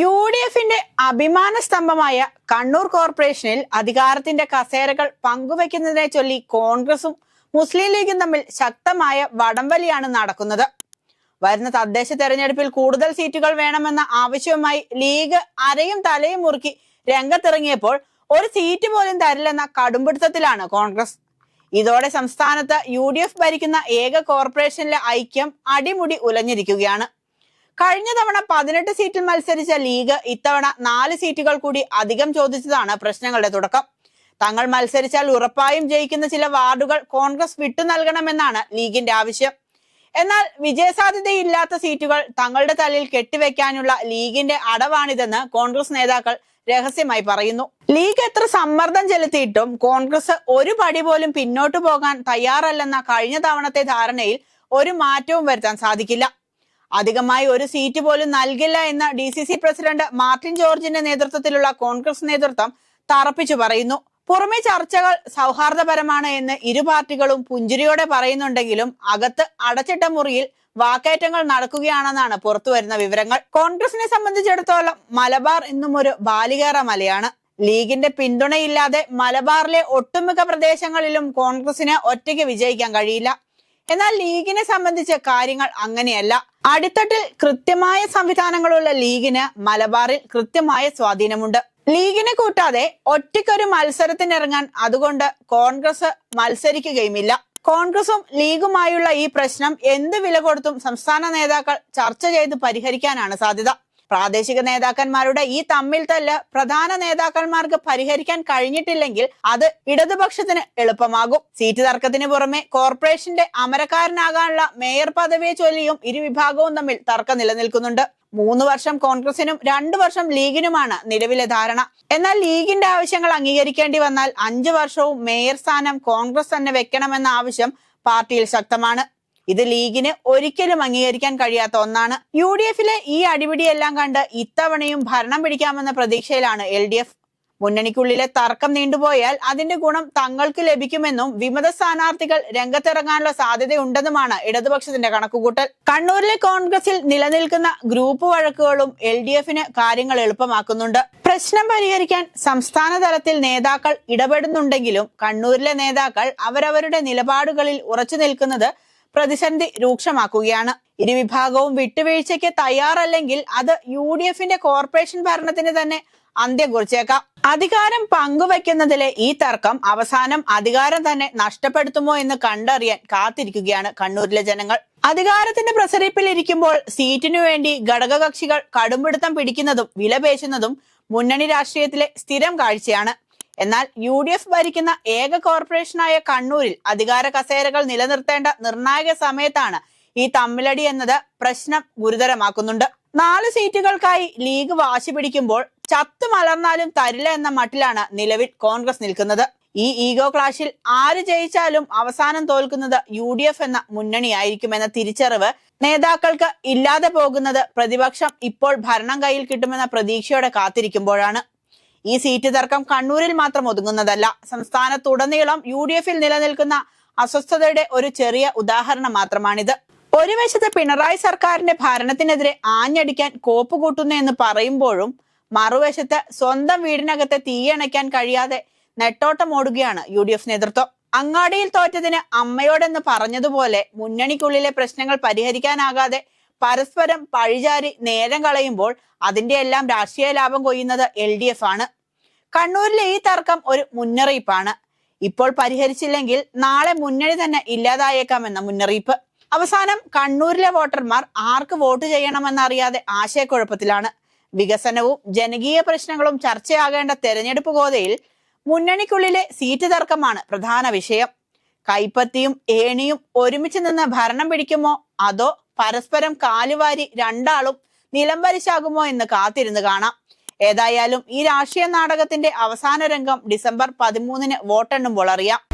U D എഫിന്റെ അഭിമാന സ്തംഭമായ കണ്ണൂർ കോർപ്പറേഷനിൽ അധികാരത്തിന്റെ കസേരകൾ പങ്കുവെക്കുന്നതിനെ ചൊല്ലി കോൺഗ്രസും മുസ്ലിം ലീഗും തമ്മിൽ ശക്തമായ വടംവലിയാണ് നടക്കുന്നത്. വരുന്ന തദ്ദേശ തെരഞ്ഞെടുപ്പിൽ കൂടുതൽ സീറ്റുകൾ വേണമെന്ന ആവശ്യവുമായി ലീഗ് അരയും തലയും മുറുക്കി രംഗത്തിറങ്ങിയപ്പോൾ ഒരു സീറ്റ് പോലും തരില്ലെന്ന കടുംപിടുത്തത്തിലാണ് കോൺഗ്രസ്. ഇതോടെ സംസ്ഥാനത്ത് യു ഭരിക്കുന്ന ഏക കോർപ്പറേഷനിലെ ഐക്യം അടിമുടി ഉലഞ്ഞിരിക്കുകയാണ്. കഴിഞ്ഞ തവണ പതിനെട്ട് സീറ്റിൽ മത്സരിച്ച ലീഗ് ഇത്തവണ നാല് സീറ്റുകൾ കൂടി അധികം ചോദിച്ചതാണ് പ്രശ്നങ്ങളുടെ തുടക്കം. തങ്ങൾ മത്സരിച്ചാൽ ഉറപ്പായും ജയിക്കുന്ന ചില വാർഡുകൾ കോൺഗ്രസ് വിട്ടു നൽകണമെന്നാണ് ലീഗിന്റെ ആവശ്യം. എന്നാൽ വിജയസാധ്യതയില്ലാത്ത സീറ്റുകൾ തങ്ങളുടെ തലയിൽ കെട്ടിവെക്കാനുള്ള ലീഗിന്റെ അടവാണിതെന്ന് കോൺഗ്രസ് നേതാക്കൾ രഹസ്യമായി പറയുന്നു. ലീഗ് എത്ര സമ്മർദ്ദം ചെലുത്തിയിട്ടും കോൺഗ്രസ് ഒരു പടി പോലും പിന്നോട്ടു പോകാൻ തയ്യാറല്ലെന്ന കഴിഞ്ഞ തവണത്തെ ധാരണയിൽ ഒരു മാറ്റവും വരുത്താൻ സാധിക്കില്ല. അധികമായി ഒരു സീറ്റ് പോലും നൽകില്ല എന്ന് D C C president Martin ജോർജിന്റെ നേതൃത്വത്തിലുള്ള കോൺഗ്രസ് നേതൃത്വം തറപ്പിച്ചു പറയുന്നു. പുറമെ ചർച്ചകൾ സൗഹാർദ്ദപരമാണ് എന്ന് ഇരു പാർട്ടികളും പുഞ്ചിരിയോടെ പറയുന്നുണ്ടെങ്കിലും അകത്ത് അടച്ചിട്ട മുറിയിൽ വാക്കേറ്റങ്ങൾ നടക്കുകയാണെന്നാണ് പുറത്തുവരുന്ന വിവരങ്ങൾ. കോൺഗ്രസിനെ സംബന്ധിച്ചിടത്തോളം മലബാർ എന്നും ഒരു ബാലികേറ മലയാണ്. ലീഗിന്റെ പിന്തുണയില്ലാതെ മലബാറിലെ ഒട്ടുമിക്ക പ്രദേശങ്ങളിലും കോൺഗ്രസിന് ഒറ്റയ്ക്ക് വിജയിക്കാൻ കഴിയില്ല. എന്നാൽ ലീഗിനെ സംബന്ധിച്ച് കാര്യങ്ങൾ അങ്ങനെയല്ല. അടിത്തട്ടിൽ കൃത്യമായ സംവിധാനങ്ങളുള്ള ലീഗിന് മലബാറിൽ കൃത്യമായ സ്വാധീനമുണ്ട്. ലീഗിനെ കൂട്ടാതെ ഒറ്റയ്ക്കൊരു മത്സരത്തിനിറങ്ങാൻ അതുകൊണ്ട് കോൺഗ്രസ് മത്സരിക്കുകയുമില്ല. കോൺഗ്രസും ലീഗുമായുള്ള ഈ പ്രശ്നം എന്ത് വില കൊടുത്തും സംസ്ഥാന നേതാക്കൾ ചർച്ച ചെയ്ത് പരിഹരിക്കാനാണ് സാധ്യത. പ്രാദേശിക നേതാക്കന്മാരുടെ ഈ തമ്മിൽ തല്ല് പ്രധാന നേതാക്കന്മാർക്ക് പരിഹരിക്കാൻ കഴിഞ്ഞിട്ടില്ലെങ്കിൽ അത് ഇടതുപക്ഷത്തിന് എളുപ്പമാകും. സീറ്റ് തർക്കത്തിന് പുറമെ കോർപ്പറേഷന്റെ അമരക്കാരനാകാനുള്ള മേയർ പദവിയെ ചൊല്ലിയും ഇരുവിഭാഗവും തമ്മിൽ തർക്കം നിലനിൽക്കുന്നുണ്ട്. മൂന്ന് വർഷം കോൺഗ്രസിനും രണ്ടു വർഷം ലീഗിനുമാണ് നിലവിലെ ധാരണ. എന്നാൽ ലീഗിന്റെ ആവശ്യങ്ങൾ അംഗീകരിക്കേണ്ടി വന്നാൽ അഞ്ചു വർഷവും മേയർ സ്ഥാനം കോൺഗ്രസ് തന്നെ വെക്കണമെന്ന ആവശ്യം പാർട്ടിയിൽ ശക്തമാണ്. ഇത് ലീഗിന് ഒരിക്കലും അംഗീകരിക്കാൻ കഴിയാത്ത ഒന്നാണ്. യു ഡി എഫിലെ ഈ അടിപിടിയെല്ലാം കണ്ട് ഇത്തവണയും ഭരണം പിടിക്കാമെന്ന പ്രതീക്ഷയിലാണ് എൽ ഡി എഫ് മുന്നണിക്കുള്ളിലെ തർക്കം നീണ്ടുപോയാൽ അതിന്റെ ഗുണം തങ്ങൾക്ക് ലഭിക്കുമെന്നും വിമത സ്ഥാനാർത്ഥികൾ രംഗത്തിറങ്ങാനുള്ള സാധ്യതയുണ്ടെന്നുമാണ് ഇടതുപക്ഷത്തിന്റെ കണക്കുകൂട്ടൽ. കണ്ണൂരിലെ കോൺഗ്രസിൽ നിലനിൽക്കുന്ന ഗ്രൂപ്പ് വഴക്കുകളും എൽ ഡി എഫിന് കാര്യങ്ങൾ എളുപ്പമാക്കുന്നുണ്ട്. പ്രശ്നം പരിഹരിക്കാൻ സംസ്ഥാന തലത്തിൽ നേതാക്കൾ ഇടപെടുന്നുണ്ടെങ്കിലും കണ്ണൂരിലെ നേതാക്കൾ അവരവരുടെ നിലപാടുകളിൽ ഉറച്ചു നിൽക്കുന്നത് പ്രതിസന്ധി രൂക്ഷമാക്കുകയാണ്. ഇരുവിഭാഗവും വിട്ടുവീഴ്ചയ്ക്ക് തയ്യാറല്ലെങ്കിൽ അത് യു ഡി എഫിന്റെ കോർപ്പറേഷൻ ഭരണത്തിന് തന്നെ അന്ത്യം കുറിച്ചേക്കാം അധികാരം പങ്കുവയ്ക്കുന്നതിലെ ഈ തർക്കം അവസാനം അധികാരം തന്നെ നഷ്ടപ്പെടുത്തുമോ എന്ന് കണ്ടറിയാൻ കാത്തിരിക്കുകയാണ് കണ്ണൂരിലെ ജനങ്ങൾ. അധികാരത്തിന്റെ പ്രസരിപ്പിൽ ഇരിക്കുമ്പോൾ സീറ്റിനു വേണ്ടി ഘടകകക്ഷികൾ കടുംപിടുത്തം പിടിക്കുന്നതും വിലപേശുന്നതും മുന്നണി രാഷ്ട്രീയത്തിലെ സ്ഥിരം കാഴ്ചയാണ്. എന്നാൽ യു ഡി എഫ് ഭരിക്കുന്ന ഏക കോർപ്പറേഷനായ കണ്ണൂരിൽ അധികാര കസേരകൾ നിലനിർത്തേണ്ട നിർണായക സമയത്താണ് ഈ തമ്മിലടി എന്നത് പ്രശ്നം ഗുരുതരമാക്കുന്നുണ്ട്. നാല് സീറ്റുകൾക്കായി ലീഗ് വാശി പിടിക്കുമ്പോൾ ചത്തു മലർന്നാലും തരില്ല എന്ന മട്ടിലാണ് നിലവിൽ കോൺഗ്രസ് നിൽക്കുന്നത്. ഈ ഈഗോ ക്ലാഷിൽ ആര് ജയിച്ചാലും അവസാനം തോൽക്കുന്നത് യു ഡി എഫ് എന്ന മുന്നണിയായിരിക്കുമെന്ന തിരിച്ചറിവ് നേതാക്കൾക്ക് ഇല്ലാതെ പോകുന്നത് പ്രതിപക്ഷം ഇപ്പോൾ ഭരണം കയ്യിൽ കിട്ടുമെന്ന പ്രതീക്ഷയോടെ കാത്തിരിക്കുമ്പോഴാണ്. ഈ സീറ്റ് തർക്കം കണ്ണൂരിൽ മാത്രം ഒതുങ്ങുന്നതല്ല. സംസ്ഥാനത്തുടനീളം യു ഡി എഫിൽ നിലനിൽക്കുന്ന അസ്വസ്ഥതയുടെ ഒരു ചെറിയ ഉദാഹരണം മാത്രമാണിത്. ഒരു വശത്ത് പിണറായി സർക്കാരിന്റെ ഭരണത്തിനെതിരെ ആഞ്ഞടിക്കാൻ കോപ്പ് കൂട്ടുന്നു എന്ന് പറയുമ്പോഴും മറുവശത്ത് സ്വന്തം വീടിനകത്തെ തീയണയ്ക്കാൻ കഴിയാതെ നെട്ടോട്ടം ഓടുകയാണ് യു ഡി എഫ് നേതൃത്വം. അങ്ങാടിയിൽ തോറ്റതിന് അമ്മയോടെന്ന് പറഞ്ഞതുപോലെ മുന്നണിക്കുള്ളിലെ പ്രശ്നങ്ങൾ പരിഹരിക്കാനാകാതെ പരസ്പരം പഴിചാരി നേരം കളയുമ്പോൾ അതിന്റെ എല്ലാം രാഷ്ട്രീയ ലാഭം കൊയ്യുന്നത് എൽ ഡി എഫ് ആണ്. കണ്ണൂരിലെ ഈ തർക്കം ഒരു മുന്നറിയിപ്പാണ്. ഇപ്പോൾ പരിഹരിച്ചില്ലെങ്കിൽ നാളെ മുന്നണി തന്നെ ഇല്ലാതായേക്കാമെന്ന മുന്നറിയിപ്പ്. അവസാനം കണ്ണൂരിലെ വോട്ടർമാർ ആർക്ക് വോട്ട് ചെയ്യണമെന്നറിയാതെ ആശയക്കുഴപ്പത്തിലാണ്. വികസനവും ജനകീയ പ്രശ്നങ്ങളും ചർച്ചയാകേണ്ട തെരഞ്ഞെടുപ്പ് ഗോതയിൽ മുന്നണിക്കുള്ളിലെ സീറ്റ് തർക്കമാണ് പ്രധാന വിഷയം. കൈപ്പത്തിയും ഏണിയും ഒരുമിച്ച് നിന്ന് ഭരണം പിടിക്കുമോ? അതോ പരസ്പരം കാലുവാരി രണ്ടാളും നിലംപരിശാകുമോ എന്ന് കാത്തിരുന്ന് കാണാം. ഏതായാലും ഈ രാഷ്ട്രീയ നാടകത്തിന്റെ അവസാന രംഗം ഡിസംബർ പതിമൂന്നിന് വോട്ടെണ്ണുമ്പോൾ അറിയാം.